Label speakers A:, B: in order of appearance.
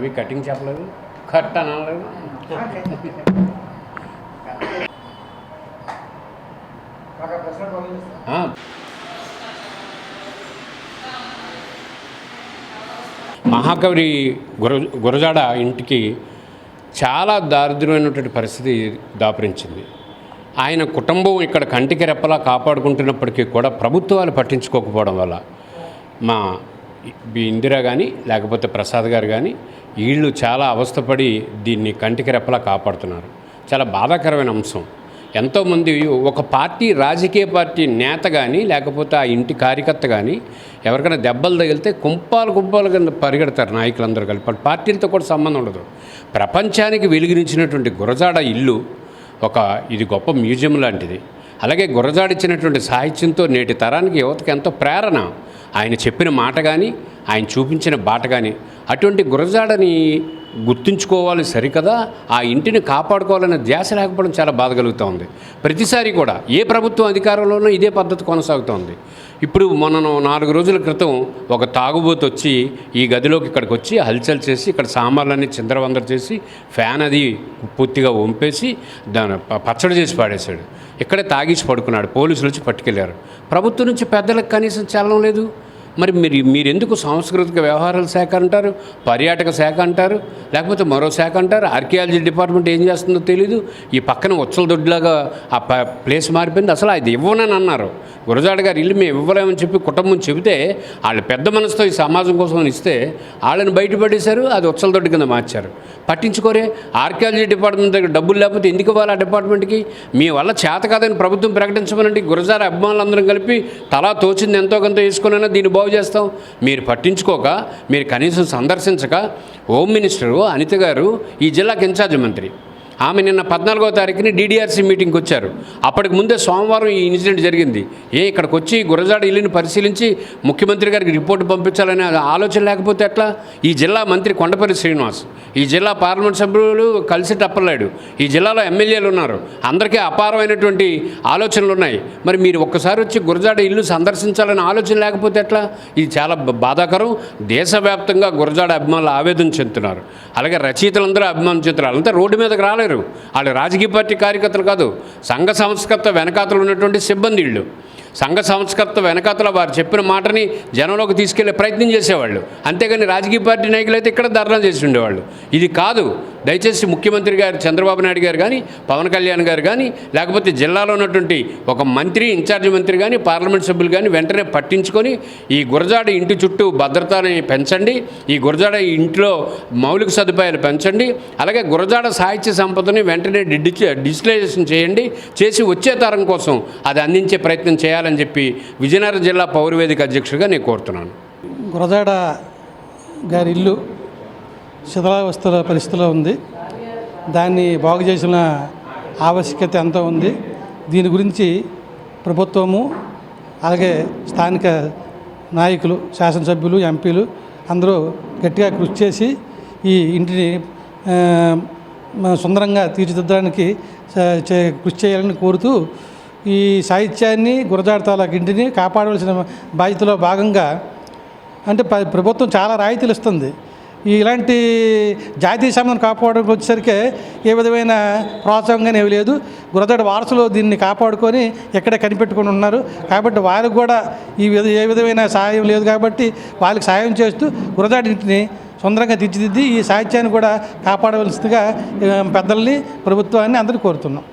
A: అవి కటింగ్ చెప్పలేదు కట్ అనలేదు. మహాకవి గుర గురజాడ ఇంటికి చాలా దారిద్రమైనటువంటి పరిస్థితి దాపరించింది. ఆయన కుటుంబం ఇక్కడ కంటికి రెప్పలా కాపాడుకుంటున్నప్పటికీ కూడా ప్రభుత్వాలు పట్టించుకోకపోవడం వల్ల మా ఇందిరా కానీ లేకపోతే ప్రసాద్ గారు కానీ వీళ్ళు చాలా అవస్థపడి దీన్ని కంటికి రెప్పలా కాపాడుతున్నారు. చాలా బాధాకరమైన అంశం. ఎంతోమంది ఒక పార్టీ రాజకీయ పార్టీ నేత కానీ లేకపోతే ఆ ఇంటి కార్యకర్త కానీ ఎవరికైనా దెబ్బలు తగిలితే కుంపాలు కుంపాలు కింద పరిగెడతారు నాయకులందరూ కలిపి. పార్టీలతో కూడా సంబంధం ఉండదు. ప్రపంచానికి వెలుగునిచ్చినటువంటి గురజాడ ఇల్లు ఒక ఇది గొప్ప మ్యూజియం లాంటిది. అలాగే గుర్రజాడిచ్చినటువంటి సాహిత్యంతో నేటి తరానికి యువతకి ఎంతో ప్రేరణ. ఆయన చెప్పిన మాట కానీ ఆయన చూపించిన బాట కానీ అటువంటి గురజాడని గుర్తుంచుకోవాలి సరికదా? ఆ ఇంటిని కాపాడుకోవాలనే ధ్యాస లేకపోవడం చాలా బాధ కలుగుతూ ఉంది. ప్రతిసారి కూడా ఏ ప్రభుత్వం అధికారంలోనూ ఇదే పద్ధతి కొనసాగుతోంది ఇప్పుడు మొన్న నాలుగు రోజుల క్రితం ఒక తాగుబోతు వచ్చి ఈ గదిలోకి ఇక్కడికి వచ్చి హల్చల్ చేసి ఇక్కడ సామాన్లన్నీ చిందరవందర చేసి ఫ్యాన్ అది పూర్తిగా వంపేసి దాని ప- పచ్చడి చేసి పాడేశాడు. ఇక్కడే తాగేసి పడుకున్నాడు. పోలీసులు వచ్చి పట్టుకెళ్ళారు. ప్రభుత్వం నుంచి పెద్దలకు కనీసం చలనం లేదు. మరి మీరు మీరు ఎందుకు సాంస్కృతిక వ్యవహారాల శాఖ అంటారు? పర్యాటక శాఖ అంటారు? లేకపోతే మరో శాఖ అంటారు? ఆర్కియాలజీ డిపార్ట్మెంట్ ఏం చేస్తుందో తెలీదు. ఈ పక్కన ఉచ్చల దొడ్లాగా ఆ ప- ప్లేస్ మారిపోయింది. అసలు అది ఇవ్వనని అన్నారు. గురజాడ గారు ఇల్లు మేము ఇవ్వలేమని చెప్పి కుటుంబం చెబితే వాళ్ళు పెద్ద మనసుతో ఈ సమాజం కోసం ఇస్తే వాళ్ళని బయటపడేశారు అది ఉచ్చల దొడ్డు కింద మార్చారు. పట్టించుకోరే. ఆర్కియాలజీ డిపార్ట్మెంట్ దగ్గర డబ్బులు లేకపోతే ఎందుకు ఇవ్వాలి ఆ డిపార్ట్మెంట్కి? మీ వల్ల చేత కాదని ప్రభుత్వం ప్రకటించమనండి. గురజార అభిమానులందరం కలిపి తలా తోచింది ఎంతో కొంత వేసుకునైనా దీన్ని బాగు చేస్తాం మీరు పట్టించుకోక మీరు కనీసం సందర్శించక హోమ్ మినిస్టరు అనిత గారు ఈ జిల్లాకి ఇన్ఛార్జ్ మంత్రి. ఆమె నిన్న పద్నాలుగో తారీఖుని డీడీఆర్సీ మీటింగ్కి వచ్చారు. అప్పటికి ముందే సోమవారం ఈ ఇన్సిడెంట్ జరిగింది. ఏ ఇక్కడికి వచ్చి గురజాడ ఇల్లుని పరిశీలించి ముఖ్యమంత్రి గారికి రిపోర్ట్ పంపించాలనే ఆలోచన లేకపోతే ఎట్లా? ఈ జిల్లా మంత్రి కొండపల్లి శ్రీనివాస్ ఈ జిల్లా పార్లమెంట్ సభ్యులు కలిసి టప్పలేడు ఈ జిల్లాలో ఎమ్మెల్యేలు ఉన్నారు. అందరికీ అపారమైనటువంటి ఆలోచనలు ఉన్నాయి. మరి మీరు ఒక్కసారి వచ్చి గురజాడ ఇల్లు సందర్శించాలనే ఆలోచన లేకపోతే ఎట్లా? ఇది చాలా బాధాకరం. దేశవ్యాప్తంగా గురజాడ అభిమానులు ఆవేదన చెందుతున్నారు. అలాగే రచయితలందరూ అభిమానం చెందుతున్నారు. అంతా రోడ్డు మీదకి రాలేదు చేశారు. వాళ్ళు రాజకీయ పార్టీ కార్యకర్తలు కాదు సంఘ సంస్కర్త వెనకాతలు ఉన్నటువంటి సిబ్బంది వీళ్ళు. సంఘ సంస్కర్త వెనకాతల వారు చెప్పిన మాటని జనంలోకి తీసుకెళ్ళే ప్రయత్నం చేసేవాళ్ళు. అంతేగాని రాజకీయ పార్టీ నాయకులు అయితే ఇక్కడ ధర్నా చేసి ఉండేవాళ్ళు. ఇది కాదు దయచేసి ముఖ్యమంత్రి గారు చంద్రబాబు నాయుడు గారు కానీ పవన్ కళ్యాణ్ గారు కానీ లేకపోతే జిల్లాలో ఉన్నటువంటి ఒక మంత్రి ఇన్ఛార్జ్ మంత్రి కానీ పార్లమెంట్ సభ్యులు కానీ వెంటనే పట్టించుకొని ఈ గురజాడ ఇంటి చుట్టూ భద్రతని పెంచండి ఈ గురజాడ ఇంట్లో మౌలిక సదుపాయాలు పెంచండి అలాగే గురజాడ సాహిత్య సంపదని వెంటనే డిజిటలైజేషన్ చేయండి చేసి వచ్చే తరం కోసం అది అందించే ప్రయత్నం చేయాలని చెప్పి విజయనగరం జిల్లా పౌరవేదిక అధ్యక్షుడిగా నేను కోరుతున్నాను.
B: గురజాడ గారి ఇల్లు శిథిలావస్థల పరిస్థితిలో ఉంది. దాన్ని బాగు చేసిన ఆవశ్యకత ఎంతో ఉంది. దీని గురించి ప్రభుత్వము అలాగే స్థానిక నాయకులు శాసనసభ్యులు ఎంపీలు అందరూ గట్టిగా కృషి చేసి ఈ ఇంటిని సుందరంగా తీర్చిదిద్దడానికి చే- కృషి చేయాలని కోరుతూ ఈ సాహిత్యాన్ని గురజాడ తాలూకు ఇంటిని కాపాడవలసిన బాధ్యతలో భాగంగా అంటే ప్రభుత్వం చాలా రాయితీలు ఇస్తుంది. ఇలాంటి జాతీయ సంబంధం కాపాడడానికి వచ్చేసరికి ఏ విధమైన ప్రోత్సాహం కానీ ఏమి లేదు. గురదడ వారసులు దీన్ని కాపాడుకొని ఎక్కడే కనిపెట్టుకొని ఉన్నారు. కాబట్టి వారికి కూడా ఈ విధ ఏ విధమైన సహాయం లేదు కాబట్టి వాళ్ళకి సహాయం చేస్తూ గురజాడ సుందరంగా తీర్చిదిద్ది ఈ సాహిత్యాన్ని కూడా కాపాడవలసిందిగా పెద్దల్ని ప్రభుత్వాన్ని అందరినీ కోరుతున్నాం.